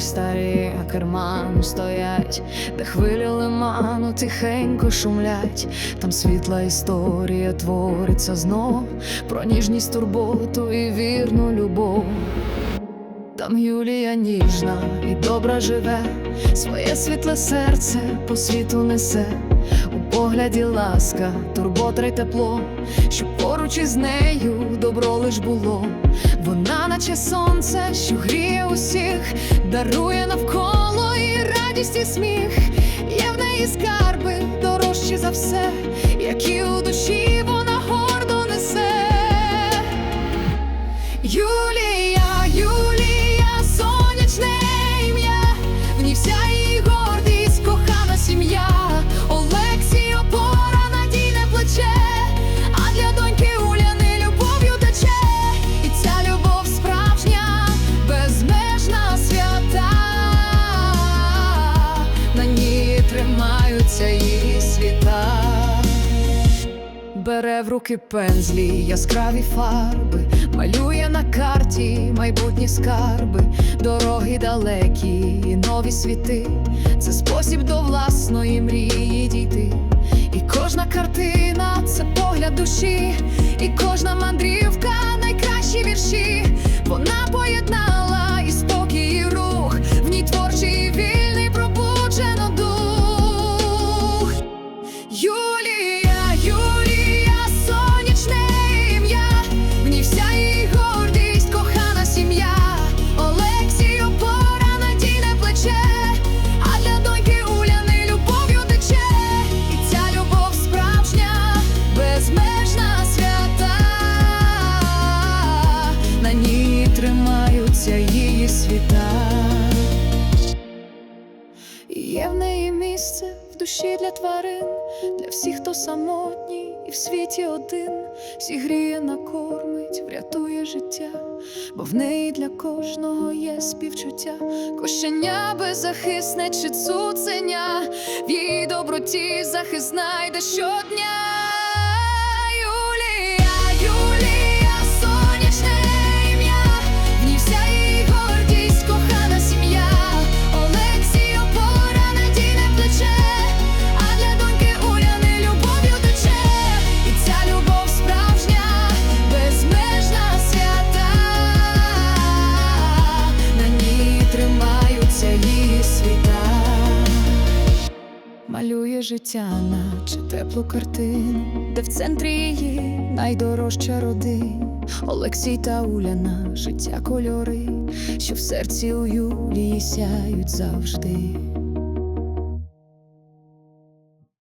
мотори старі, а керману стоять, де хвилі лиману тихенько шумлять, там світла історія твориться знов про ніжність, турботу і вірну любов. Там Юлія ніжна і добра живе, своє світле серце по світу несе, у погляді ласка, турбота й тепло, щоб поруч із нею добро лиш було. Вона, наче сонце, що гріє усіх, дарує навколо і радість, і сміх. Є в неї скарби дорожчі за все, які у душі вона гордо несе. Юлія, Бере в руки пензлі, яскраві фарби, малює на карті майбутні скарби, дороги далекі і нові світи. Це спосіб до власної мрії дійти. І кожна картина це погляд душі, і кожна мандрівка найкращі вірші. Вона поєднала і спокій, душі для тварин, для всіх, хто самотній і в світі один, всі гріє, накормить, врятує життя, бо в неї для кожного є співчуття, кошеня беззахисне чи цуценя, в її доброті захист знайде щодня. Життя, наче теплу картину, де в центрі її найдорожча родина. Олексій та Уляна, життя кольори, що в серці у Юлії сяють завжди.